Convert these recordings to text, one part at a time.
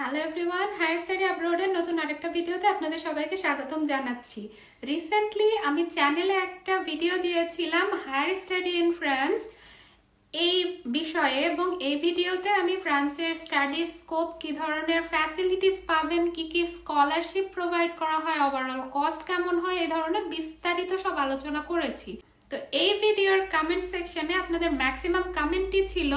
Hello everyone higher study আপলোডের নতুন আরেকটা ভিডিওতে আপনাদের সবাইকে স্বাগতম জানাচ্ছি। রিসেন্টলি আমি চ্যানেলে একটা ভিডিও দিয়েছিলাম হায়ার স্টাডি ইন ফ্রান্স এই বিষয়ে এবং এই ভিডিওতে আমি ফ্রান্সের স্টাডি স্কোপ কি ধরনের ফ্যাসিলিটিস পাবেন, কি কি স্কলারশিপ প্রোভাইড করা হয় ওভারঅল কস্ট কেমন হয়, এই ধরনের বিস্তারিত সব আলোচনা করেছি। তো এই ভিডিওর কমেন্ট সেকশনে আপনাদের ম্যাক্সিমাম কমেন্টই ছিল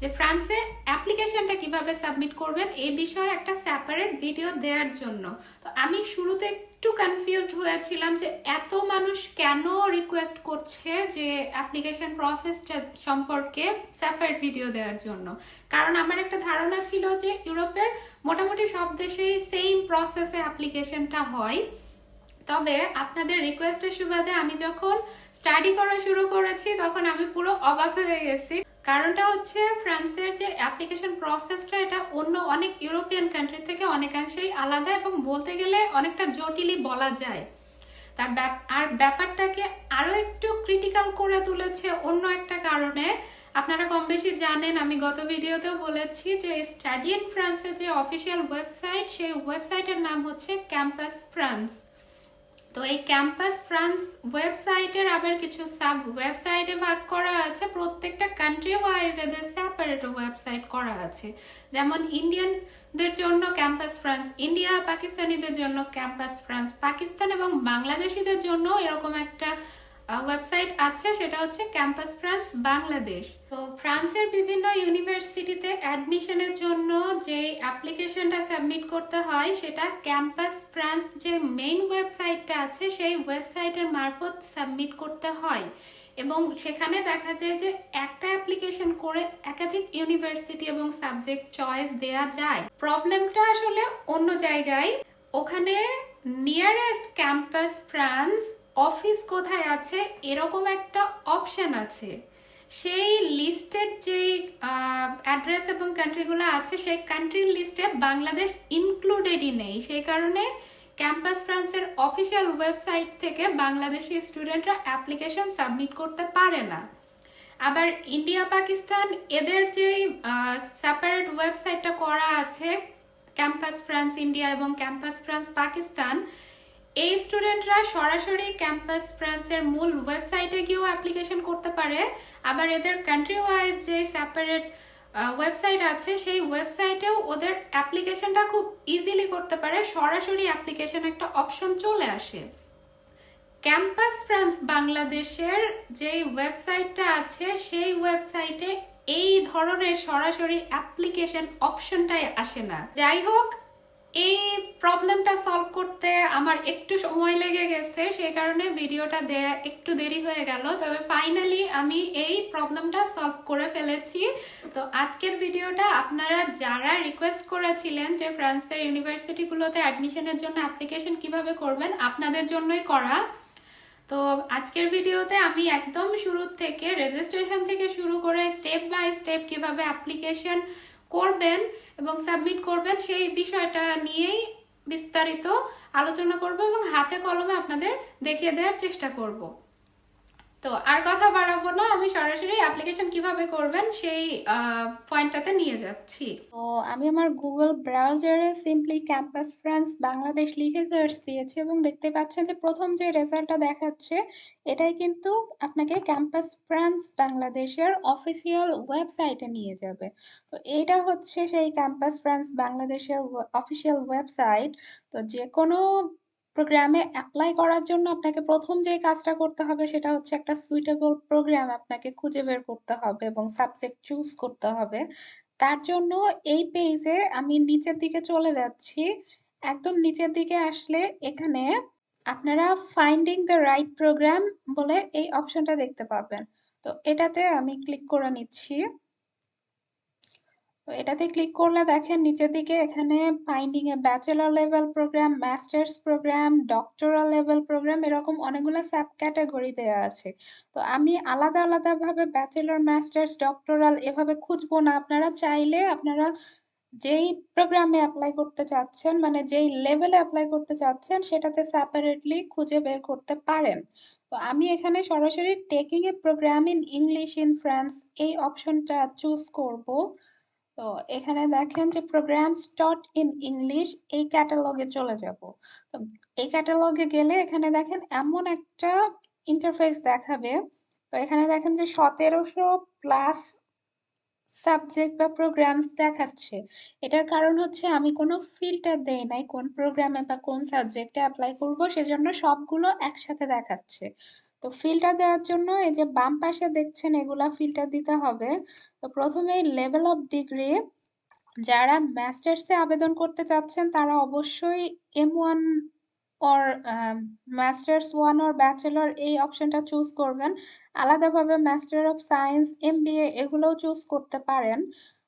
যে ফ্রান্সে অ্যাপ্লিকেশনটা কীভাবে সাবমিট করবেন এই বিষয়ে একটা সেপারেট ভিডিও দেওয়ার জন্য। তো আমি শুরুতে একটু কনফিউজড হয়েছিলাম যে এত মানুষ কেন রিকোয়েস্ট করছে যে অ্যাপ্লিকেশন প্রসেসটা সম্পর্কে সেপারেট ভিডিও দেওয়ার জন্য। কারণ আমার একটা ধারণা ছিল যে ইউরোপের মোটামুটি সব দেশেই সেম প্রসেসে অ্যাপ্লিকেশনটা হয়। তবে আপনাদের রিকোয়েস্টের সুবাদে আমি যখন স্টাডি করা শুরু করেছি, তখন আমি পুরো অবাক হয়ে গেছি। কারণটা হচ্ছে ফ্রান্সের যে অ্যাপ্লিকেশন প্রসেসটা এটা অন্য অনেক ইউরোপিয়ান কান্ট্রি থেকে অনেকাংশেই আলাদা এবং বলতে গেলে অনেকটা জটিলই বলা যায়। তার আর ব্যাপারটাকে আরও একটু ক্রিটিক্যাল করে তুলেছে অন্য একটা কারণে। আপনারা কম বেশি জানেন, আমি গত ভিডিওতেও বলেছি যে স্টাডি ইন ফ্রান্সের যে অফিসিয়াল ওয়েবসাইট সেই ওয়েবসাইটের নাম হচ্ছে ক্যাম্পাস ফ্রান্স তো এই ক্যাম্পাস ফ্রান্স ওয়েবসাইটের আবার কিছু সাব ওয়েবসাইটে ভাগ করা আছে। প্রত্যেকটা কান্ট্রি ওয়াইজ এদের সেপারেট ওয়েবসাইট করা আছে। যেমন ইন্ডিয়ানদের জন্য ক্যাম্পাস ফ্রান্স ইন্ডিয়া পাকিস্তানিদের জন্য ক্যাম্পাস ফ্রান্স পাকিস্তান এবং বাংলাদেশিদের জন্য এরকম একটা ওয়েবসাইট আছে, সেটা হচ্ছে ক্যাম্পাস ফ্রান্স বাংলাদেশ তো ফ্রান্সের বিভিন্ন ইউনিভার্সিটিতে অ্যাডমিশনের জন্য যে অ্যাপ্লিকেশনটা সাবমিট করতে হয়, সেটা ক্যাম্পাস ফ্রান্স যে মেইন ওয়েবসাইটটা আছে, সেই ওয়েবসাইটের মারফত সাবমিট করতে হয়। এবং সেখানে দেখা যায় যে একটা অ্যাপ্লিকেশন করে একাধিক ইউনিভার্সিটি এবং সাবজেক্ট চয়েস দেয়া যায়। প্রবলেমটা আসলে অন্য জায়গায়। ওখানে নিয়ারেস্ট ক্যাম্পাস ফ্রান্স অফিস কোথায় আছে, এরকম একটা অপশন আছে। সেই লিস্টের যে অ্যাড্রেস এবং কান্ট্রিগুলো আছে, সেই কান্ট্রির লিস্টে বাংলাদেশ ইনক্লুডেডই নেই। সেই কারণে ক্যাম্পাস ফ্রান্সের অফিসিয়াল ওয়েবসাইট থেকে বাংলাদেশি স্টুডেন্টরা অ্যাপ্লিকেশন সাবমিট করতে পারে না। আবার ইন্ডিয়া পাকিস্তান এদের যে সেপারেট ওয়েবসাইটটা করা আছে ক্যাম্পাস ফ্রান্স ইন্ডিয়া এবং ক্যাম্পাস ফ্রান্স পাকিস্তান এই স্টুডেন্টরা সরাসরি ক্যাম্পাস ফ্রান্সের মূল ওয়েবসাইটে গিয়েও অ্যাপ্লিকেশন করতে পারে। আবার এদের কান্ট্রি ওয়াইজ যে সেপারেট ওয়েবসাইট আছে, সেই ওয়েবসাইটেও ওদের অ্যাপ্লিকেশনটা খুব ইজিলি করতে পারে। সরাসরি অ্যাপ্লিকেশন একটা অপশন চলে আসে। ক্যাম্পাস ফ্রান্স বাংলাদেশের যে ওয়েবসাইটটা আছে, সেই ওয়েবসাইটে এই ধরনের সরাসরি অ্যাপ্লিকেশন অপশনটাই আসে না। যাই হোক এই প্রবলেমটা সলভ করতে আমার একটু সময় লেগে গেছে, সেই কারণে ভিডিওটা দেয়া একটু দেরি হয়ে গেল। তবে ফাইনালি আমি এই প্রবলেমটা সলভ করে ফেলেছি। তো আজকের ভিডিওটা আপনারা যারা রিকোয়েস্ট করেছিলেন যে ফ্রান্সের ইউনিভার্সিটিগুলোতে অ্যাডমিশনের জন্য অ্যাপ্লিকেশন কীভাবে করবেন, আপনাদের জন্যই করা। তো আজকের ভিডিওতে আমি একদম শুরু থেকে রেজিস্ট্রেশন থেকে শুরু করে স্টেপ বাই স্টেপ কীভাবে অ্যাপ্লিকেশন করবেন এবং সাবমিট করবেন, সেই বিষয়টা নিয়েই বিস্তারিত আলোচনা করব এবং হাতে কলমে আপনাদের দেখিয়ে দেওয়ার চেষ্টা করব। তো আর কথা বাড়াবো না, আমি সরাসরি অ্যাপ্লিকেশন কীভাবে করবেন সেই পয়েন্টটাতে নিয়ে যাচ্ছি। তো আমি আমার গুগল ব্রাউজারে সিম্পলি ক্যাম্পাস ফ্রান্স বাংলাদেশ লিখে সার্চ দিয়েছি এবং দেখতে পাচ্ছেন যে প্রথম যে রেজাল্টটা দেখাচ্ছে, এটাই কিন্তু আপনাকে ক্যাম্পাস ফ্রান্স বাংলাদেশের অফিসিয়াল ওয়েবসাইটে নিয়ে যাবে। তো এটা হচ্ছে সেই ক্যাম্পাস ফ্রান্স বাংলাদেশের অফিসিয়াল ওয়েবসাইট তো যে কোনো প্রোগ্রামে অ্যাপ্লাই করার জন্য আপনাকে প্রথম যে কাজটা করতে হবে সেটা হচ্ছে একটা সুইটেবল প্রোগ্রাম আপনাকে খুঁজে বের করতে হবে এবং সাবজেক্ট চুজ করতে হবে। তার জন্য এই পেজে আমি নিচের দিকে চলে যাচ্ছি। একদম নিচের দিকে আসলে এখানে আপনারা ফাইন্ডিং দ্য রাইট প্রোগ্রাম বলে এই অপশনটা দেখতে পাবেন। তো এটাতে আমি ক্লিক করে নিচ্ছি। তো এটাতে ক্লিক করলে দেখেন নিচের দিকে এখানে finding a bachelor level program masters program doctoral level program এরকম অনেকগুলো সাব ক্যাটাগরি দেওয়া আছে। তো আমি আলাদা আলাদা ভাবে ব্যাচেলর মাস্টার্স ডক্টরাল এভাবে খুঁজবো না। আপনারা চাইলে আপনারা যেই প্রোগ্রামে অ্যাপ্লাই করতে চাচ্ছেন মানে যেই লেভেলে অ্যাপ্লাই করতে চাচ্ছেন, সেটাতে সেপারেটলি খুঁজে বের করতে পারেন। তো আমি এখানে সরাসরি taking a program in English in France এই অপশনটা চুজ করব। তো এখানে দেখেন যে প্রোগ্রামস ডট ইন ইংলিশ এই ক্যাটালগে চলে যাব। তো এই ক্যাটালগে গেলে এখানে দেখেন এমন একটা ইন্টারফেস দেখাবে। তো এখানে দেখেন যে সতেরোশো প্লাস সাবজেক্ট বা প্রোগ্রামস দেখাচ্ছে। এটার কারণ হচ্ছে আমি কোনো ফিল্টার দেই নাই কোন প্রোগ্রামে বা কোন সাবজেক্টে অ্যাপ্লাই করব, সেজন্য সবগুলো একসাথে দেখাচ্ছে। তো ফিল্টার দেওয়ার জন্য এই যে বাম পাশে দেখছেন এগুলা ফিল্টার দিতে হবে। তো প্রথমে লেভেল অফ ডিগ্রি যারা মাস্টার্সে আবেদন করতে চাচ্ছেন তারা অবশ্যই M one or masters one or bachelor এই অপশনটা চুজ করবেন। আলাদাভাবে মাস্টার অফ সায়েন্স এম এগুলোও চুজ করতে পারেন।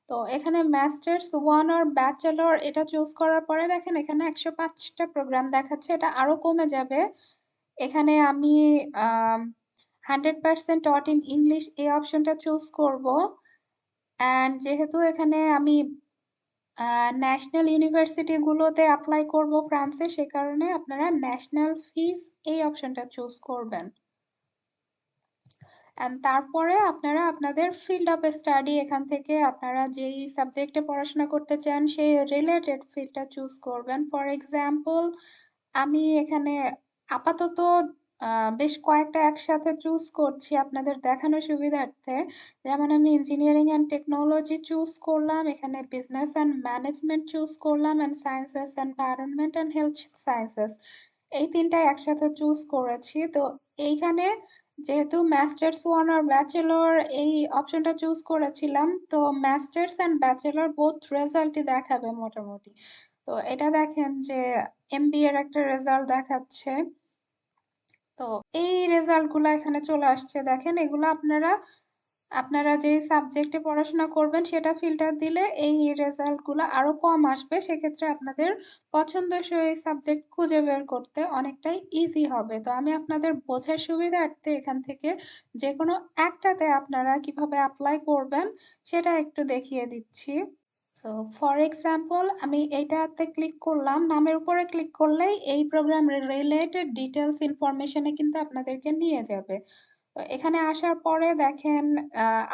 তো এখানে মাস্টার্স ওয়ান অর ব্যাচেলর এটা চুজ করার পরে দেখেন এখানে একশো পাঁচটা প্রোগ্রাম দেখাচ্ছে, এটা আরও কমে যাবে। এখানে আমি hundred percent taught in English এই অপশনটা চুজ করব। অ্যান্ড যেহেতু এখানে আমি ন্যাশনাল ইউনিভার্সিটিগুলোতে অ্যাপ্লাই করব ফ্রান্সে সে কারণে আপনারা ন্যাশনাল ফিজ এই অপশনটা চুজ করবেন। অ্যান্ড তারপরে আপনারা আপনাদের ফিল্ড অফ স্টাডি এখান থেকে আপনারা যেই সাবজেক্টে পড়াশোনা করতে চান, সেই রিলেটেড ফিল্ডটা চুজ করবেন। ফর এক্সাম্পল আমি এখানে আপাতত বেশ কয়েকটা একসাথে চুজ করছি আপনাদের দেখানোর সুবিধার্থে। যেমন আমি ইঞ্জিনিয়ারিং অ্যান্ড টেকনোলজি চুজ করলাম, এখানে বিজনেস অ্যান্ড ম্যানেজমেন্ট চুজ করলাম and sciences environment and health sciences এই তিনটাই একসাথে চুজ করেছি। তো এইখানে যেহেতু মাস্টার্স ওয়ান আর ব্যাচেলর এই অপশনটা চুজ করেছিলাম, তো মাস্টার্স অ্যান্ড ব্যাচেলর বোথ রেজাল্টই দেখাবে মোটামুটি। তো এটা দেখেন যে এমবিএ এর একটা রেজাল্ট দেখাচ্ছে। তো এই রেজাল্টগুলো এখানে চলে আসছে। দেখেন, এগুলো আপনারা আপনারা যে সাবজেক্টে পড়াশোনা করবেন, সেটা ফিল্টার দিলে এই রেজাল্টগুলো আরও কম আসবে। সেক্ষেত্রে আপনাদের পছন্দসই সাবজেক্ট খুঁজে বের করতে অনেকটাই ইজি হবে। তো আমি আপনাদের বোঝার সুবিধার্থে এখান থেকে যে কোনো একটাতে আপনারা কীভাবে অ্যাপ্লাই করবেন, সেটা একটু দেখিয়ে দিচ্ছি। সো ফর এক্সাম্পল আমি এইটাতে ক্লিক করলাম, নামের উপরে ক্লিক করলেই এই প্রোগ্রাম রিলেটেড ডিটেলস ইনফরমেশনে কিন্তু আপনাদেরকে নিয়ে যাবে। তো এখানে আসার পরে দেখেন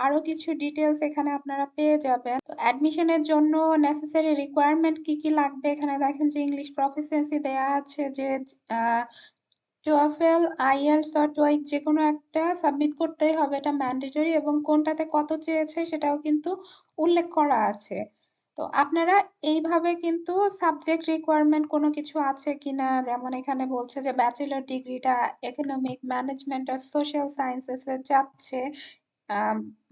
আরও কিছু ডিটেলস এখানে আপনারা পেয়ে যাবেন। তো অ্যাডমিশনের জন্য নেসেসারি রিকোয়ারমেন্ট কি কি লাগবে? এখানে দেখেন যে ইংলিশ প্রফিসিয়েন্সি দেয়া আছে যে টোয়েফেল আইএলস অর টোয়াইক যে কোনো একটা সাবমিট করতেই হবে। এটা ম্যান্ডেটরি এবং কোনটাতে কত চেয়েছে সেটাও কিন্তু উল্লেখ করা আছে। তো আপনারা এইভাবে কিন্তু সাবজেক্ট রিকোয়ারমেন্ট কোনো কিছু আছে কিনা? যেমন এখানে বলছে যে ব্যাচেলর ডিগ্রিটা ইকোনমিক ম্যানেজমেন্ট আর সোশ্যাল সায়েন্সেসে যাচ্ছে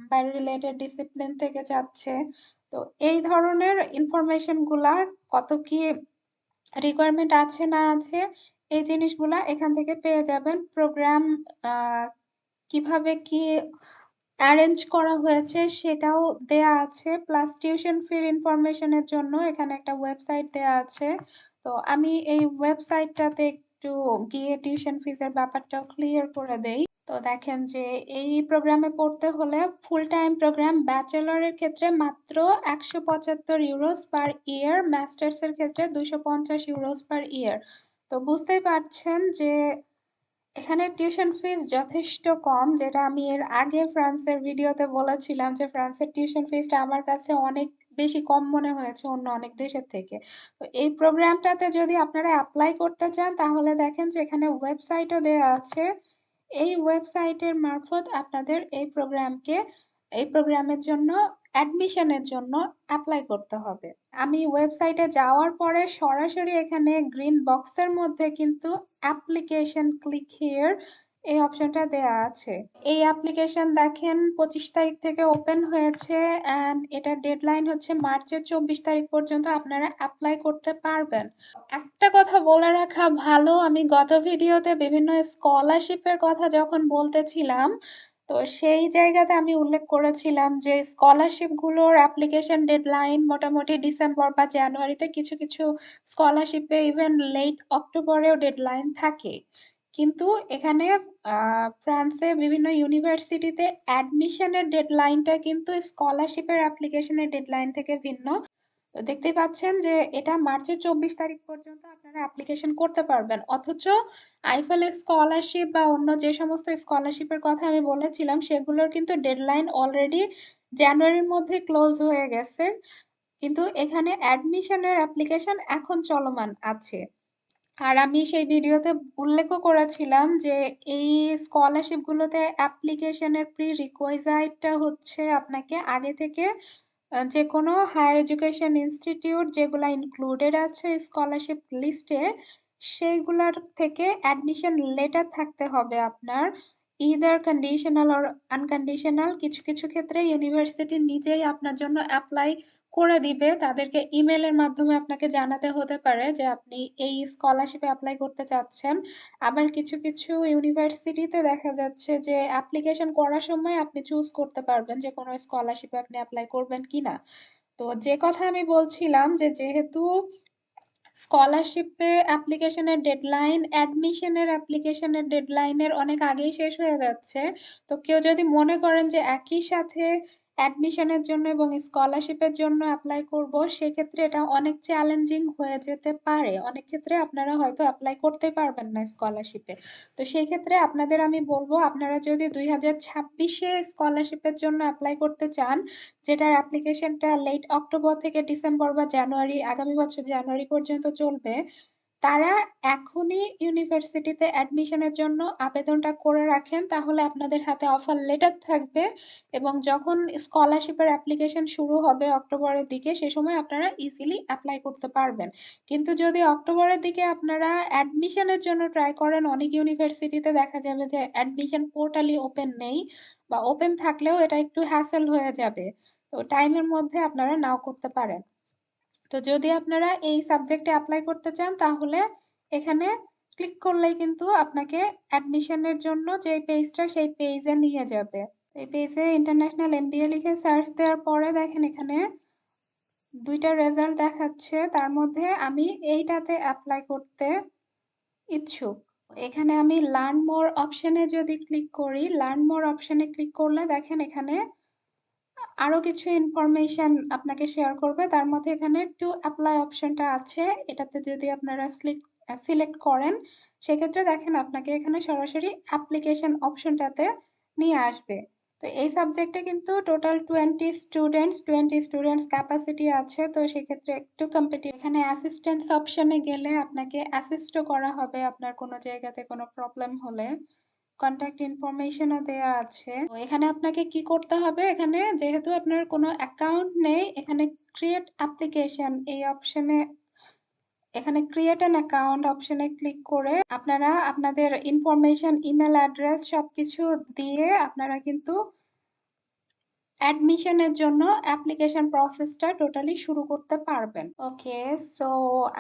বা রিলেটেড ডিসিপ্লিন থেকে যাচ্ছে। তো এই ধরনের ইনফরমেশনগুলা কত কি রিকোয়ারমেন্ট আছে না আছে, এই জিনিসগুলা এখান থেকে পেয়ে যাবেন। প্রোগ্রাম কীভাবে কি অ্যারেঞ্জ করা হয়েছে, সেটাও দেয়া আছে। প্লাস টিউশন ফির ইনফরমেশনের জন্য এখানে একটা ওয়েবসাইট দেয়া আছে। তো আমি এই ওয়েবসাইটটাতে একটু গিয়ে টিউশন ফিজের ব্যাপারটাও ক্লিয়ার করে দেই। তো দেখেন যে এই প্রোগ্রামে পড়তে হলে ফুল টাইম প্রোগ্রাম ব্যাচেলরের ক্ষেত্রে মাত্র একশো পঁচাত্তর ইউরোস পার ইয়ার মাস্টার্সের ক্ষেত্রে দুশো পঞ্চাশ ইউরোস পার ইয়ার তো বুঝতেই পারছেন যে এখানে টিউশন ফিস যথেষ্ট কম, যেটা আমি এর আগে ফ্রান্সের ভিডিওতে বলেছিলাম যে ফ্রান্সের টিউশন ফিসটা আমার কাছে অনেক বেশি কম মনে হয়েছে অন্য অনেক দেশের থেকে। তো এই প্রোগ্রামটাতে যদি আপনারা অ্যাপ্লাই করতে চান, তাহলে দেখেন যে এখানে ওয়েবসাইটও দেওয়া আছে। এই ওয়েবসাইটের মারফত আপনাদের এই প্রোগ্রামকে এই প্রোগ্রামের জন্য অ্যাডমিশনের জন্য অ্যাপ্লাই করতে হবে। আমি ওয়েবসাইটে যাওয়ার পরে সরাসরি এখানে গ্রিন বক্সের মধ্যে কিন্তু অ্যাপ্লিকেশন ক্লিক হিয়ার এই অপশনটা দেয়া আছে। এই অ্যাপ্লিকেশন দেখেন পঁচিশ তারিখ থেকে ওপেন হয়েছে অ্যান্ড এটার ডেডলাইন হচ্ছে মার্চের চব্বিশ তারিখ পর্যন্ত আপনারা অ্যাপ্লাই করতে পারবেন। একটা কথা বলে রাখা ভালো, আমি গত ভিডিওতে বিভিন্ন স্কলারশিপের কথা যখন বলতেছিলাম তো সেই জায়গাতে আমি উল্লেখ করেছিলাম যে স্কলারশিপগুলোর অ্যাপ্লিকেশন ডেডলাইন মোটামুটি ডিসেম্বর বা জানুয়ারিতে কিছু কিছু স্কলারশিপে ইভেন লেট অক্টোবরেও ডেডলাইন থাকে। কিন্তু এখানে ফ্রান্সে বিভিন্ন ইউনিভার্সিটিতে অ্যাডমিশনের ডেডলাইনটা কিন্তু স্কলারশিপের অ্যাপ্লিকেশনের ডেডলাইন থেকে ভিন্ন। দেখতেই পাচ্ছেন যে এটা মার্চের চব্বিশ তারিখ পর্যন্ত আপনারা অ্যাপ্লিকেশন করতে পারবেন। অথচ আইফেল স্কলারশিপ বা অন্য যে সমস্ত স্কলারশিপের কথা আমি বলেছিলাম, সেগুলোর কিন্তু ডেডলাইন অলরেডি জানুয়ারির মধ্যে ক্লোজ হয়ে গেছে। কিন্তু এখানে অ্যাডমিশনের অ্যাপ্লিকেশন এখন চলমান আছে। আর আমি সেই ভিডিওতে উল্লেখও করেছিলাম যে এই স্কলারশিপগুলোতে অ্যাপ্লিকেশনের প্রি রিকোয়াইজাইটটা হচ্ছে আপনাকে আগে থেকে যে কোনো হায়ার এডুকেশন ইনস্টিটিউট যেগুলো ইনক্লুডেড আছে স্কলারশিপ লিস্টে সেইগুলার থেকে অ্যাডমিশন লেটার থাকতে হবে আপনার। ইদার কন্ডিশনাল আর আনকন্ডিশনাল কিছু কিছু ক্ষেত্রে ইউনিভার্সিটি নিজেই আপনার জন্য অ্যাপ্লাই করে দিবে। তাদেরকে ইমেলের মাধ্যমে আপনাকে জানাতে হতে পারে যে আপনি এই স্কলারশিপে অ্যাপ্লাই করতে চাচ্ছেন। আবার কিছু কিছু ইউনিভার্সিটিতে দেখা যাচ্ছে যে অ্যাপ্লিকেশন করার সময় আপনি চুজ করতে পারবেন যে কোনো স্কলারশিপে আপনি অ্যাপ্লাই করবেন কিনা। তো যে কথা আমি বলছিলাম যে যেহেতু স্কলারশিপে অ্যাপ্লিকেশনের ডেডলাইন অ্যাডমিশনের অ্যাপ্লিকেশনের ডেডলাইনের অনেক আগেই শেষ হয়ে যাচ্ছে, তো কেউ যদি মনে করেন যে একই সাথে অ্যাডমিশনের জন্য এবং স্কলারশিপের জন্য অ্যাপ্লাই করব, সেক্ষেত্রে এটা অনেক চ্যালেঞ্জিং হয়ে যেতে পারে। অনেক ক্ষেত্রে আপনারা হয়তো অ্যাপ্লাই করতে পারবেন না স্কলারশিপে তো সেই ক্ষেত্রে আপনাদের আমি বলব, আপনারা যদি দুই হাজার ছাব্বিশে স্কলারশিপের জন্য অ্যাপ্লাই করতে চান, যেটার অ্যাপ্লিকেশনটা লেট অক্টোবর থেকে ডিসেম্বর বা জানুয়ারি আগামী বছর জানুয়ারি পর্যন্ত চলবে তারা এখনই ইউনিভার্সিটিতে অ্যাডমিশনের জন্য আবেদনটা করে রাখেন, তাহলে আপনাদের হাতে অফার লেটার থাকবে এবং যখন স্কলারশিপের অ্যাপ্লিকেশন শুরু হবে অক্টোবরের দিকে, সে সময় আপনারা ইজিলি অ্যাপ্লাই করতে পারবেন। কিন্তু যদি অক্টোবরের দিকে আপনারা অ্যাডমিশনের জন্য ট্রাই করেন, অনেক ইউনিভার্সিটিতে দেখা যাবে যে অ্যাডমিশন পোর্টালি ওপেন নেই বা ওপেন থাকলেও এটা একটু হ্যাসেল হয়ে যাবে। তো টাইমের মধ্যে আপনারা নাও করতে পারেন। তো যদি আপনারা এই সাবজেক্টে অ্যাপ্লাই করতে চান, তাহলে এখানে ক্লিক করলেই কিন্তু আপনাকে অ্যাডমিশনের জন্য যে পেজটা সেই পেজে নিয়ে যাবে। এই পেজে ইন্টারন্যাশনাল এমবিএ লিখে সার্চ দেওয়ার পরে দেখেন এখানে দুইটা রেজাল্ট দেখাচ্ছে। তার মধ্যে আমি এইটাতে অ্যাপ্লাই করতে ইচ্ছুক। এখানে আমি লার্ন মোর অপশনে যদি ক্লিক করি লার্ন মোর অপশনে ক্লিক করলে দেখেন এখানে আরও কিছু ইনফরমেশন আপনাকে শেয়ার করবে। তার মধ্যে এখানে টু অ্যাপ্লাই অপশনটা আছে। এটাতে যদি আপনারা সিলেক্ট করেন, সেক্ষেত্রে দেখেন আপনাকে এখানে সরাসরি অ্যাপ্লিকেশন অপশনটাতে নিয়ে আসবে। তো এই সাবজেক্টে কিন্তু total twenty students twenty students capacity আছে। তো সেক্ষেত্রে একটু কম্পিটিভ এখানে অ্যাসিস্ট্যান্টস অপশনে গেলে আপনাকে অ্যাসিস্টও করা হবে। আপনার কোনো জায়গাতে কোনো প্রবলেম হলে। কন্ট্যাক্ট ইনফরমেশনও দেওয়া আছে। এখানে আপনাকে কি করতে হবে? এখানে যেহেতু আপনার কোনো অ্যাকাউন্ট নেই, এখানে ক্রিয়েট অ্যাপ্লিকেশন এই অপশনে এখানে ক্রিয়েট অ্যান অ্যাকাউন্ট অপশনে ক্লিক করে আপনারা আপনাদের ইনফরমেশন ইমেল অ্যাড্রেস সবকিছু দিয়ে আপনারা কিন্তু অ্যাডমিশনের জন্য অ্যাপ্লিকেশন প্রসেসটা টোটালি শুরু করতে পারবেন। ওকে সো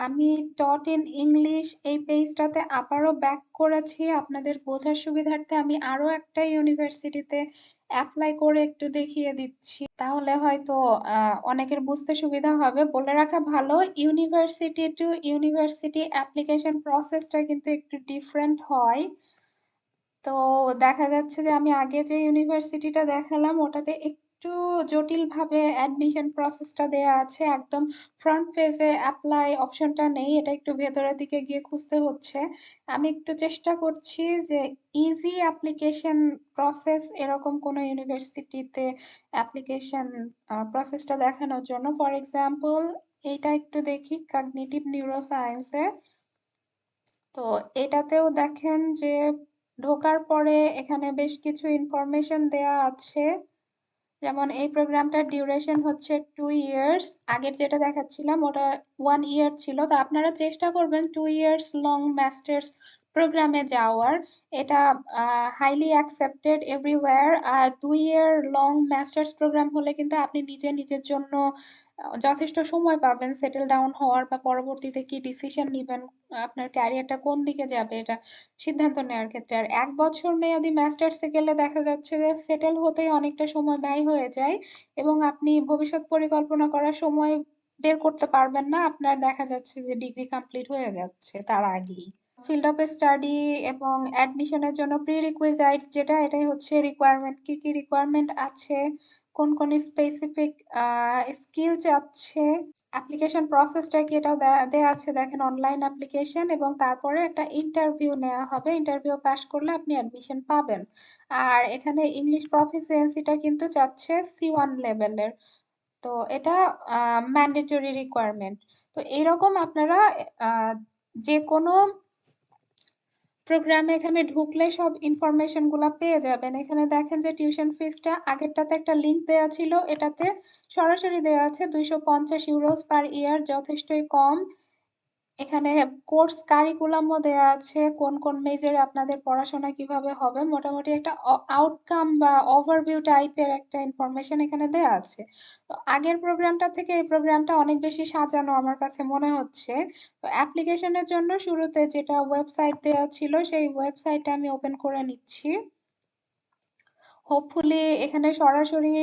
আমি টট ইন ইংলিশ এই পেজটাতে আবারও ব্যাক করেছি। আপনাদের বোঝার সুবিধার্থে আমি আরও একটা ইউনিভার্সিটিতে অ্যাপ্লাই করে একটু দেখিয়ে দিচ্ছি। তাহলে হয়তো অনেকের বুঝতে সুবিধা হবে। বলে রাখা ভালো ইউনিভার্সিটি টু ইউনিভার্সিটি অ্যাপ্লিকেশন প্রসেসটা কিন্তু একটু ডিফারেন্ট হয়। তো দেখা যাচ্ছে যে আমি আগে যে ইউনিভার্সিটিটা দেখালাম, ওটাতে একটু জটিলভাবে অ্যাডমিশন প্রসেসটা দেয়া আছে, একদম ফ্রন্ট পেজে অ্যাপ্লাই অপশনটা নেই, এটা একটু ভেতরের দিকে গিয়ে খুঁজতে হচ্ছে। আমি একটু চেষ্টা করছি যে ইজি অ্যাপ্লিকেশন প্রসেস এরকম কোনো ইউনিভার্সিটিতে অ্যাপ্লিকেশন প্রসেসটা দেখানোর জন্য। ফর এক্সাম্পল এইটা একটু দেখি কগনিটিভ নিউরোসায়েন্সে তো এটাতেও দেখেন যে ঢোকার পরে এখানে বেশ কিছু ইনফরমেশন দেয়া আছে। যেমন এই প্রোগ্রামটার ডিউরেশন হচ্ছে টু ইয়ার্স আগের যেটা দেখাচ্ছিলাম ওটা ওয়ান ইয়ার ছিল। তো আপনারা চেষ্টা করবেন টু ইয়ার্স লং মাস্টার্স প্রোগ্রামে যাওয়ার। এটা হাইলি অ্যাকসেপ্টেড এভরিওয়্যার আর দুই ইয়ার লং মাস্টার্স প্রোগ্রাম হলে কিন্তু আপনি নিজে নিজের জন্য যথেষ্ট সময় পাবেন সেটেল ডাউন হওয়ার বা পরবর্তীতে কি ডিসিশন নেবেন, আপনার ক্যারিয়ারটা কোন দিকে যাবে এটা সিদ্ধান্ত নেওয়ার ক্ষেত্রে। আর এক বছর মেয়াদি মাস্টার্সে গেলে দেখা যাচ্ছে যে সেটেল হতেই অনেকটা সময় ব্যয় হয়ে যায় এবং আপনি ভবিষ্যৎ পরিকল্পনা করার সময় বের করতে পারবেন না। আপনার দেখা যাচ্ছে যে ডিগ্রি কমপ্লিট হয়ে যাচ্ছে তার আগেই। ফিল্ড অফ স্টাডি এবং অ্যাডমিশনের জন্য প্রি রিকুইজাইটস যেটা, এটাই হচ্ছে রিকোয়ারমেন্ট কি কি রিকোয়ারমেন্ট আছে? কোন কোন স্পেসিফিক স্কিল চাচ্ছে অ্যাপ্লিকেশন প্রসেসটা কি এটাও দেওয়া আছে? দেখেন অনলাইন অ্যাপ্লিকেশন এবং তারপরে একটা ইন্টারভিউ নেওয়া হবে। ইন্টারভিউ পাস করলে আপনি অ্যাডমিশন পাবেন। আর এখানে ইংলিশ প্রফিসিয়েন্সিটা কিন্তু চাচ্ছে সি ওয়ান লেভেলের তো এটা ম্যান্ডেটরি রিকোয়ারমেন্ট তো এইরকম আপনারা যে কোনো প্রোগ্রামে এখানে ঢুকলে সব ইনফরমেশনগুলো পেয়ে যাবেন। এখানে দেখেন যে টিউশন ফিসটা আগেরটাতে একটা লিঙ্ক দেওয়া ছিল। এটাতে সরাসরি দেওয়া আছে দুইশো পঞ্চাশ ইউরোস পার ইয়ার যথেষ্টই কম। এখানে কোর্স কারিকুলামও দেওয়া আছে। কোন কোন মেজরে আপনাদের পড়াশোনা কীভাবে হবে? মোটামুটি একটা আউটকাম বা ওভারভিউ টাইপের একটা ইনফরমেশন এখানে দেওয়া আছে। তো আগের প্রোগ্রামটা থেকে এই প্রোগ্রামটা অনেক বেশি সাজানো আমার কাছে মনে হচ্ছে। তো অ্যাপ্লিকেশনের জন্য শুরুতে যেটা ওয়েবসাইট দেওয়া ছিল, সেই ওয়েবসাইটটা আমি ওপেন করে নিচ্ছি। হোপফুলি এখানে সরাসরি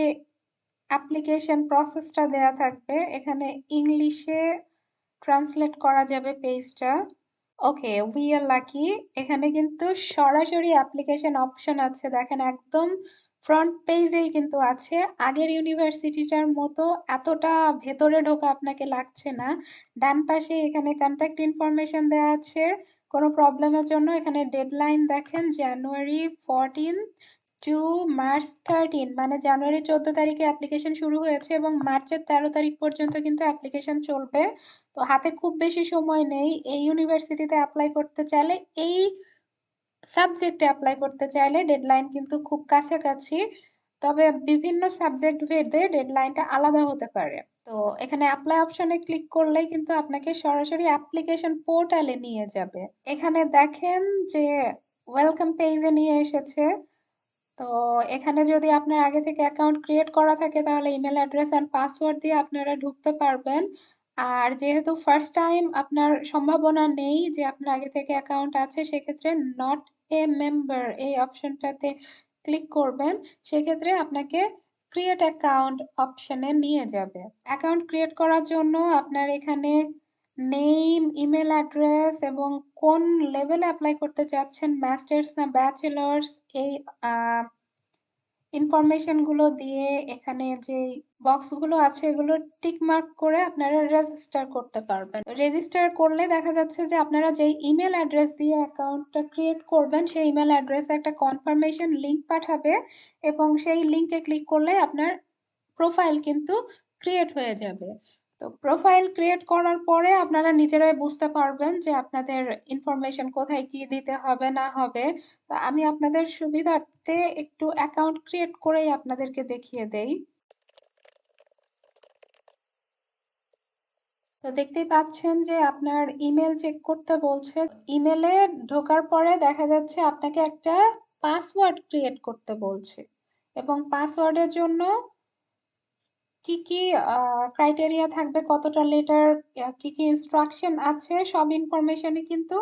অ্যাপ্লিকেশন প্রসেসটা দেয়া থাকবে। এখানে ইংলিশে ট্রান্সলেট করা যাবে পেজটা ওকে উই আর লাকি এখানে কিন্তু সরাসরি অ্যাপ্লিকেশন অপশন আছে। দেখেন, একদম ফ্রন্ট পেজেই কিন্তু আছে। আগের ইউনিভার্সিটিটার মতো এতটা ভেতরে ঢোকা আপনাকে লাগছে না। ডান পাশে এখানে কন্ট্যাক্ট ইনফরমেশন দেওয়া আছে। কোনো প্রবলেমের জন্য এখানে ডেডলাইন দেখেন January fourteen to March, thirteen মানে জানুয়ারি চোদ্দ তারিখে অ্যাপ্লিকেশন শুরু হয়েছে এবং মার্চের তেরো তারিখ পর্যন্ত কিন্তু অ্যাপ্লিকেশন চলবে। তো হাতে খুব বেশি সময় নেই, এই ইউনিভার্সিটিতে অ্যাপ্লাই করতে চাইলে, এই সাবজেক্টে অ্যাপ্লাই করতে চাইলে ডেডলাইন কিন্তু খুব কাছাকাছি, তবে বিভিন্ন সাবজেক্ট ভেদে ডেডলাইনটা আলাদা হতে পারে। তো এখানে অ্যাপ্লাই অপশনে ক্লিক করলেই কিন্তু আপনাকে সরাসরি অ্যাপ্লিকেশন পোর্টালে নিয়ে যাবে। এখানে দেখেন যে ওয়েলকাম পেজে নিয়ে এসেছে। তো এখানে যদি আপনার আগে থেকে অ্যাকাউন্ট ক্রিয়েট করা থাকে, তাহলে ইমেল অ্যাড্রেস অ্যান্ড পাসওয়ার্ড দিয়ে আপনারা ঢুকতে পারবেন। আর যেহেতু ফার্স্ট টাইম আপনার সম্ভাবনা নেই যে আপনার আগে থেকে অ্যাকাউন্ট আছে, সেক্ষেত্রে নট এ মেম্বার এই অপশনটাতে ক্লিক করবেন। সেক্ষেত্রে আপনাকে ক্রিয়েট অ্যাকাউন্ট অপশনে নিয়ে যাবে। অ্যাকাউন্ট ক্রিয়েট করার জন্য আপনার এখানে নেম ইমেল অ্যাড্রেস এবং কোন লেভেলে অ্যাপ্লাই করতে চাচ্ছেন? মাস্টার্স না ব্যাচেলার্স এই ইনফরমেশনগুলো দিয়ে এখানে যে বক্সগুলো আছে, এগুলো টিক মার্ক করে আপনারা রেজিস্টার করতে পারবেন। রেজিস্টার করলে দেখা যাচ্ছে যে আপনারা যে ইমেল অ্যাড্রেস দিয়ে অ্যাকাউন্টটা ক্রিয়েট করবেন, সেই ইমেল অ্যাড্রেসে একটা কনফার্মেশন লিঙ্ক পাঠাবে এবং সেই লিঙ্কে ক্লিক করলে আপনার প্রোফাইল কিন্তু ক্রিয়েট হয়ে যাবে। তো প্রোফাইল ক্রিয়েট করার পরে আপনারা নিজেরাই বুঝতে পারবেন যে আপনাদের ইনফরমেশন কোথায় কি দিতে হবে, না হবে। তো আমি আপনাদের সুবিধার্থে একটু অ্যাকাউন্ট ক্রিয়েট করেই আপনাদেরকে দেখিয়ে দেই। তো দেখতেই পাচ্ছেন যে আপনার ইমেল চেক করতে বলছে। ইমেলে ঢোকার পরে দেখা যাচ্ছে আপনাকে একটা পাসওয়ার্ড ক্রিয়েট করতে বলছে। এবং পাসওয়ার্ডের জন্য কি কি ক্রাইটেরিয়া থাকবে, কতটা লেটার কি কি ইনস্ট্রাকশন আছে, সব ইনফরমেশনই কিন্তু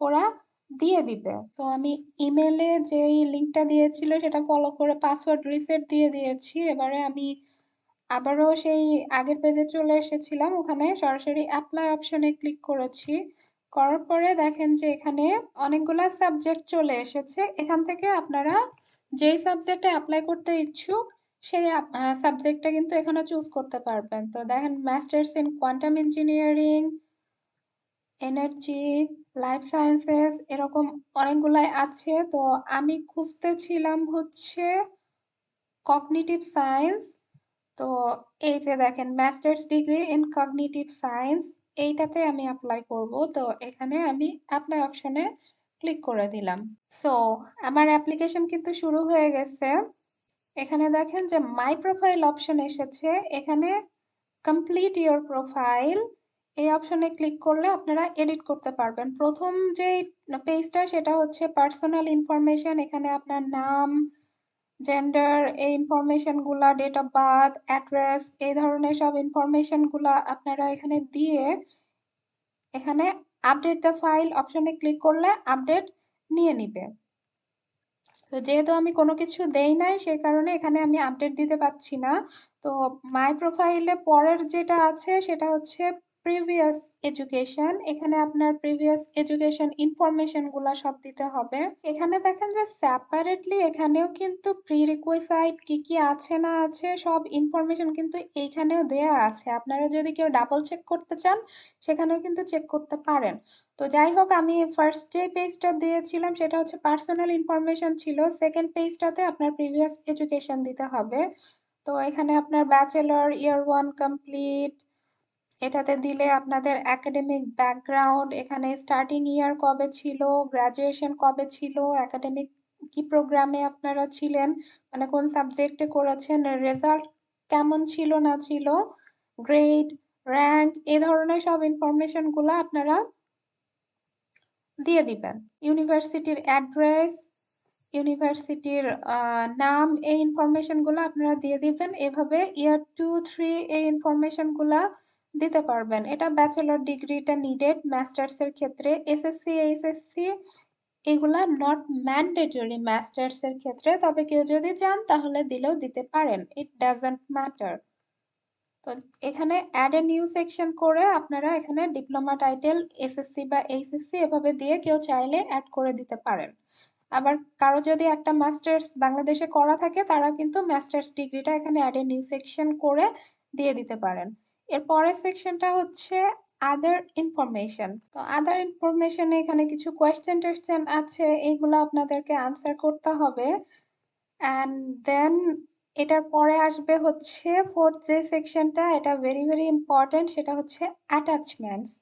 ওরা দিয়ে দিবে। তো আমি ইমেলে যেই লিঙ্কটা দিয়েছিল, সেটা ফলো করে পাসওয়ার্ড রিসেট দিয়ে দিয়েছি। এবারে আমি আবারও সেই আগের পেজে চলে এসেছিলাম, ওখানে সরাসরি অ্যাপ্লাই অপশনে ক্লিক করেছি। করার পরে দেখেন যে এখানে অনেকগুলা সাবজেক্ট চলে এসেছে। এখান থেকে আপনারা যেই সাবজেক্টে অ্যাপ্লাই করতে ইচ্ছুক সেই সাবজেক্টটা কিন্তু এখানে চুজ করতে পারবেন। তো দেখেন masters in quantum engineering energy life sciences এরকম অনেকগুলাই আছে। তো আমি খুঁজতেছিলাম হচ্ছে কগনিটিভ সায়েন্স তো এই যে দেখেন masters degree in cognitive science এইটাতে আমি অ্যাপ্লাই করব। তো এখানে আমি অ্যাপ্লাই অপশনে ক্লিক করে দিলাম। সো আমার অ্যাপ্লিকেশন কিন্তু শুরু হয়ে গেছে। এখানে দেখেন যে মাই প্রোফাইল অপশন এসেছে। এখানে কমপ্লিট ইওর প্রোফাইল এই অপশনে ক্লিক করলে আপনারা এডিট করতে পারবেন। প্রথম যে পেজটা সেটা হচ্ছে পার্সোনাল ইনফরমেশন এখানে আপনার নাম জেন্ডার এই ইনফরমেশনগুলা ডেট অফ বার্থ অ্যাড্রেস এই ধরনের সব ইনফরমেশনগুলা আপনারা এখানে দিয়ে এখানে আপডেট দ্য ফাইল অপশনে ক্লিক করলে আপডেট নিয়ে নিবে। তো যেহেতু আমি কোনো কিছু দেই নাই, সেই কারণে এখানে আমি আপডেট দিতে পারছি না। তো মাই প্রোফাইলে পরের যেটা আছে, সেটা হচ্ছে প্রিভিয়াস এডুকেশন এখানে আপনার প্রিভিয়াস এডুকেশন ইনফরমেশনগুলা সব দিতে হবে। এখানে দেখেন যে সেপারেটলি এখানেও কিন্তু প্রি রিকোয়েসাইট কি কি আছে না আছে সব ইনফরমেশন কিন্তু এইখানেও দেয়া আছে। আপনারা যদি কেউ ডাবল চেক করতে চান, সেখানেও কিন্তু চেক করতে পারেন। তো যাই হোক, আমি ফার্স্ট যে পেজটা দিয়েছিলাম, সেটা হচ্ছে পার্সোনাল ইনফরমেশন ছিল। সেকেন্ড পেজটাতে আপনার প্রিভিয়াস এডুকেশন দিতে হবে। তো এখানে আপনার ব্যাচেলর ইয়ার ওয়ান কমপ্লিট এটাতে দিলে আপনাদের একাডেমিক ব্যাকগ্রাউন্ড এখানে স্টার্টিং ইয়ার কবে ছিল গ্রাজুয়েশন কবে ছিল একাডেমিক কি প্রোগ্রামে আপনারা ছিলেন মানে কোন সাবজেক্টে করেছেন রেজাল্ট কেমন ছিল, না ছিল গ্রেড র্যাঙ্ক এ ধরনের সব ইনফরমেশনগুলো আপনারা দিয়ে দিবেন। ইউনিভার্সিটির অ্যাড্রেস ইউনিভার্সিটির নাম এই ইনফরমেশনগুলো আপনারা দিয়ে দিবেন। এভাবে ইয়ার টু থ্রি এই ইনফরমেশনগুলো দিতে পারবেন। এটা ব্যাচেলর ডিগ্রিটা নিডেড মাস্টার্সের ক্ষেত্রে এসএসসি এইচএসসি এগুলা নট ম্যান্ডেটরি মাস্টার্সের ক্ষেত্রে, তবে কেউ যদি চান তাহলে দিলেও দিতে পারেন। ইট ডাজন্ট ম্যাটার তো এখানে অ্যাড এ নিউ সেকশন করে আপনারা এখানে ডিপ্লোমা টাইটেল এসএসসি বা এইচএসসি এভাবে দিয়ে কেউ চাইলে অ্যাড করে দিতে পারেন। আবার কারও যদি একটা মাস্টার্স বাংলাদেশে করা থাকে, তারা কিন্তু মাস্টার্স ডিগ্রিটা এখানে অ্যাড এ নিউ সেকশন করে দিয়ে দিতে পারেন। এর পরের সেকশনটা হচ্ছে আদার ইনফরমেশন তো আদার ইনফরমেশনে এখানে কিছু কোয়েশ্চেন টোয়েশ্চেন আছে এইগুলো আপনাদেরকে আনসার করতে হবে। অ্যান্ড দেন এটার পরে আসবে হচ্ছে ফোর্থ যে সেকশনটা এটা ভেরি ভেরি ইম্পর্টেন্ট সেটা হচ্ছে অ্যাটাচমেন্টস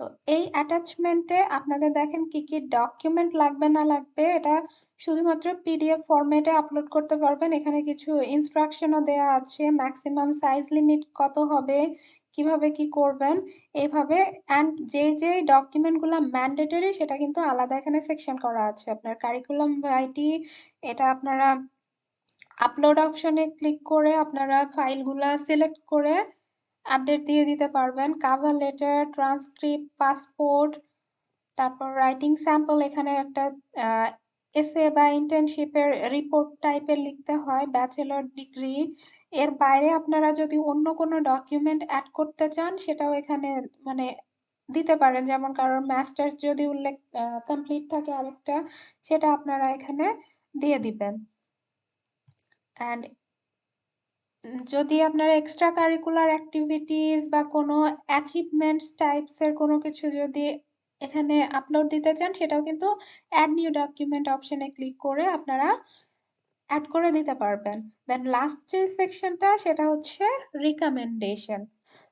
তো এই অ্যাটাচমেন্টে আপনাদের দেখেন কি কি ডকুমেন্ট লাগবে না লাগবে, এটা শুধুমাত্র পিডিএফ ফরম্যাটে আপলোড করতে পারবেন। এখানে কিছু ইনস্ট্রাকশনও দেওয়া আছে ম্যাক্সিমাম সাইজ লিমিট কত হবে, কীভাবে কি করবেন এইভাবে অ্যান্ড যে যে ডকুমেন্টগুলো ম্যান্ডেটরি সেটা কিন্তু আলাদা এখানে সেকশন করা আছে। আপনার কারিকুলাম আইটি এটা আপনারা আপলোড অপশনে ক্লিক করে আপনারা ফাইলগুলা সিলেক্ট করে আপডেট দিয়ে দিতে পারবেন। কাভার লেটার ট্রান্সক্রিপ্ট পাসপোর্ট তারপর রাইটিং স্যাম্পল এখানে একটা এসে বা ইন্টার্নশিপের রিপোর্ট টাইপের লিখতে হয় ব্যাচেলর ডিগ্রি এর বাইরে আপনারা যদি অন্য কোনো ডকুমেন্ট অ্যাড করতে চান, সেটাও এখানে মানে দিতে পারেন। যেমন কারোর মাস্টার্স যদি উল্লেখ কমপ্লিট থাকে আরেকটা, সেটা আপনারা এখানে দিয়ে দিবেন। অ্যান্ড যদি আপনারা এক্সট্রা কারিকুলার অ্যাক্টিভিটিস বা কোনো অ্যাচিভমেন্টস টাইপসের কোনো কিছু যদি এখানে আপলোড দিতে চান, সেটাও কিন্তু অ্যাড নিউ ডকুমেন্ট অপশনে ক্লিক করে আপনারা অ্যাড করে দিতে পারবেন। দেন লাস্ট যে সেকশনটা সেটা হচ্ছে রিকমেন্ডেশন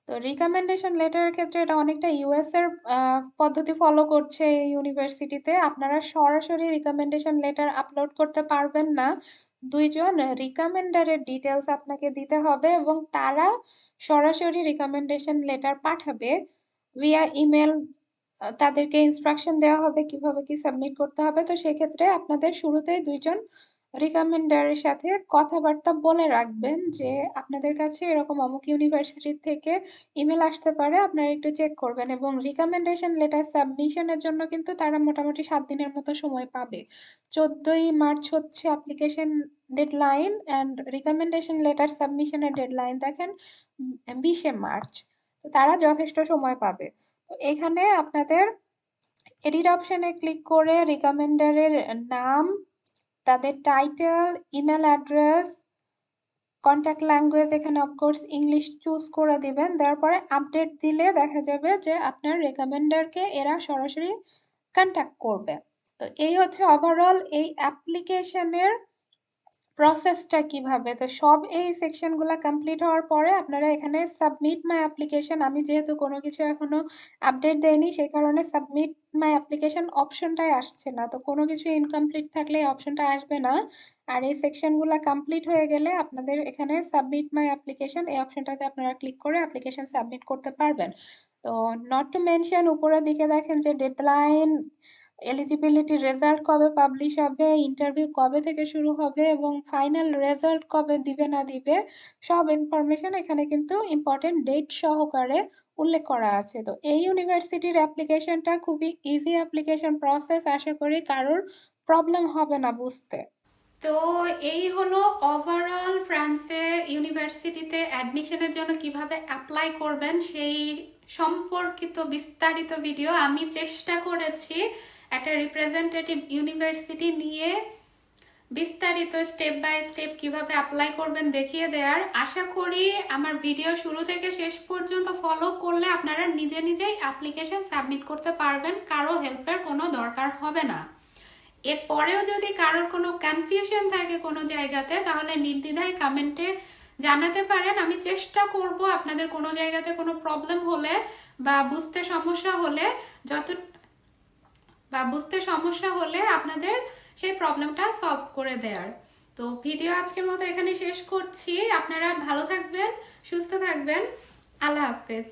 তো রিকমেন্ডেশন লেটারের ক্ষেত্রে এটা অনেকটা ইউএস এর পদ্ধতি ফলো করছে এই ইউনিভার্সিটিতে আপনারা সরাসরি রিকমেন্ডেশন লেটার আপলোড করতে পারবেন না। দুইজন রিকমেন্ডারের ডিটেলস আপনাকে দিতে হবে এবং তারা সরাসরি রিকমেন্ডেশন লেটার পাঠাবে ভিয়া ইমেল তাদেরকে ইনস্ট্রাকশন দেওয়া হবে কীভাবে কি সাবমিট করতে হবে। তো সেক্ষেত্রে আপনাদের শুরুতেই দুইজন রিকমেন্ডারের সাথে কথাবার্তা বলে রাখবেন যে, আপনাদের কাছে এরকম অমুক ইউনিভার্সিটি থেকে ইমেল আসতে পারে, আপনারা একটু চেক করবেন এবং রিকমেন্ডেশন লেটার সাবমিশনের জন্য কিন্তু তারা মোটামুটি সাত দিনের মতো সময় পাবে। চোদ্দই মার্চ হচ্ছে application deadline and recommendation letter সাবমিশনের deadline দেখেন বিশে মার্চ। তো তারা যথেষ্ট সময় পাবে। তো এখানে আপনাদের এডিট অপশনে ক্লিক করে রিকমেন্ডারের নাম তাদের title email address contact language এখানে অফকোর্স ইংলিশ চুজ করে দিবেন। দেওয়ার পরে আপডেট দিলে দেখা যাবে যে আপনার রেকমেন্ডারকে এরা সরাসরি কন্ট্যাক্ট করবে। তো এই হচ্ছে ওভারঅল এই অ্যাপ্লিকেশনের প্রসেসটা কীভাবে? তো সব এই সেকশনগুলো কমপ্লিট হওয়ার পরে আপনারা এখানে সাবমিট মাই অ্যাপ্লিকেশন আমি যেহেতু কোনো কিছু এখনও আপডেট দেয়নি, সেই কারণে সাবমিট মাই অ্যাপ্লিকেশন অপশনটাই আসছে না। তো কোনো কিছু ইনকমপ্লিট থাকলে এই অপশনটা আসবে না। আর এই সেকশনগুলো কমপ্লিট হয়ে গেলে আপনাদের এখানে সাবমিট মাই অ্যাপ্লিকেশন এই অপশনটাতে আপনারা ক্লিক করে অ্যাপ্লিকেশন সাবমিট করতে পারবেন। তো নট টু মেনশন উপরের দিকে দেখেন যে ডেডলাইন এলিজিবিলিটি রেজাল্ট কবে পাবলিশ হবে ইন্টারভিউ কবে থেকে শুরু হবে এবং ফাইনাল রেজাল্ট কবে দিবে না দিবে, সব ইনফরমেশন এখানে কিন্তু ইম্পর্টেন্ট ডেট সহকারে উল্লেখ করা আছে। তো এই ইউনিভার্সিটির অ্যাপ্লিকেশনটা খুবই ইজি অ্যাপ্লিকেশন প্রসেস আশা করি কারোর প্রবলেম হবে না বুঝতে। তো এই হলো ওভারঅল ফ্রান্সে ইউনিভার্সিটিতে অ্যাডমিশনের জন্য কীভাবে অ্যাপ্লাই করবেন সেই সম্পর্কিত বিস্তারিত ভিডিও আমি চেষ্টা করেছি। একটা রিপ্রেজেন্টেটিভ ইউনিভার্সিটি নিয়ে বিস্তারিত স্টেপ বাই স্টেপ কীভাবে অ্যাপ্লাই করবেন দেখিয়ে দেওয়ার আশা করি আমার ভিডিও শুরু থেকে শেষ পর্যন্ত ফলো করলে আপনারা নিজে নিজেই অ্যাপ্লিকেশন সাবমিট করতে পারবেন। কারও হেল্পের কোনো দরকার হবে না। এরপরেও যদি কারোর কোনো কনফিউশন থাকে কোনো জায়গাতে, তাহলে নির্দ্বিধায় কমেন্টে জানাতে পারেন। আমি চেষ্টা করব আপনাদের কোনো জায়গাতে কোনো প্রবলেম হলে বা বুঝতে সমস্যা হলে যত বা বুঝতে সমস্যা হলে আপনাদের সেই প্রবলেমটা সলভ করে দেওয়ার তো ভিডিও আজকের মতো এখানে শেষ করছি। আপনারা ভালো থাকবেন, সুস্থ থাকবেন। আল্লাহ হাফেজ।